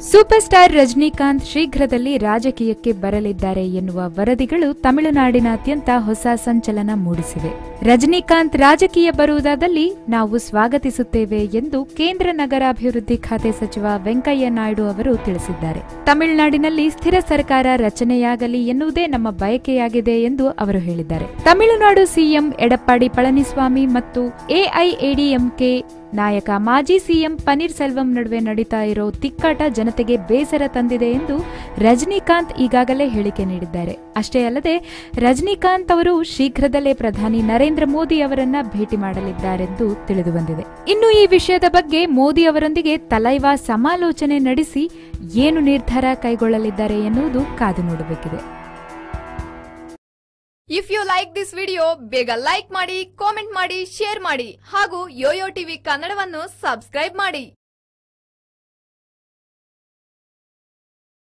Super star Rajinikanth ಶೀಘ್ರದಲ್ಲಿ ರಾಜಕೀಯಕ್ಕೆ ಬರಲಿದ್ದಾರೆ ಎನ್ನುವ ವರದಿಗಳು ತಮಿಳುನಾಡಿನಾದ್ಯಂತ ಹೊಸ ಸಂಚಲನ ಮೂಡಿಸಿವೆ. ರಜನಿಕಾಂತ್ ರಾಜಕೀಯ ಬರುವುದಾದಲ್ಲಿ ನಾವು ಸ್ವಾಗತಿಸುತ್ತೇವೆ ಎಂದು ಕೇಂದ್ರ ನಗರಾಭಿವೃದ್ಧಿ ಖಾತೆ ಸಚಿವ ವೆಂಕಯ್ಯ ನಾಯ್ಡು ಅವರು ತಿಳಿಸಿದ್ದಾರೆ. ತಮಿಳುನಾಡಿನಲ್ಲಿ ಸ್ಥಿರ ಸರ್ಕಾರ ರಚನೆಯಾಗಲಿ ಎನ್ನುವುದೇ ನಮ್ಮ ಬಯಕೆಯಾಗಿದೆ ಎಂದು ಅವರು ಹೇಳಿದ್ದಾರೆ. ತಮಿಳುನಾಡು ಸಿಎಂ ಎಡಪ್ಪಾಡಿ ಪಳನಿಸ್ವಾಮಿ ಮತ್ತು ಎಐಎಡಿಎಂಕೆ ನಾಯಕ ಮಾಜಿ ಸಿಎಂ ಪನ್ನೀರ್ ಸೆಲ್ವಂ ನಡುವೆ ನಡೀತಾ ಇರೋ ತಿಕ್ಕಾಟ ಜನತೆಗೆ ಬೇಸರ ತಂದಿದೆ ಎಂದು ರಜನಿಕಾಂತ್ ಈಗಾಗಲೇ ಹೇಳಿಕೆ ನೀಡಿದ್ದಾರೆ. ಅಷ್ಟೇ ಅಲ್ಲದೆ, ರಜನಿಕಾಂತ್ ಅವರು ಶೀಘ್ರದಲ್ಲೇ ಪ್ರಧಾನಿ ನರೇಂದ್ರ ಮೋದಿ ಅವರನ್ನ ಭೇಟಿ ಮಾಡಲಿದ್ದಾರೆಂದು ತಿಳಿದುಬಂದಿದೆ. ಇನ್ನು ಈ ವಿಷಯದ ಬಗ್ಗೆ ಮೋದಿ ಅವರೊಂದಿಗೆ ತಲೈವಾ ಸಮಾಲೋಚನೆ ನಡೆಸಿ ಏನು ನಿರ್ಧಾರ ಕೈಗೊಳ್ಳಲಿದ್ದಾರೆ ಎನ್ನುವುದು ಕಾದು ನೋಡಬೇಕಿದೆ. If you like this video ಬೇಗ ಲೈಕ್ ಮಾಡಿ ಕಾಮೆಂಟ್ ಮಾಡಿ ಶೇರ್ ಮಾಡಿ ಹಾಗೂ ಯೋಯೋ ಟಿವಿ ಕನ್ನಡವನ್ನು ಸಬ್ಸ್ಕ್ರೈಬ್ ಮಾಡಿ.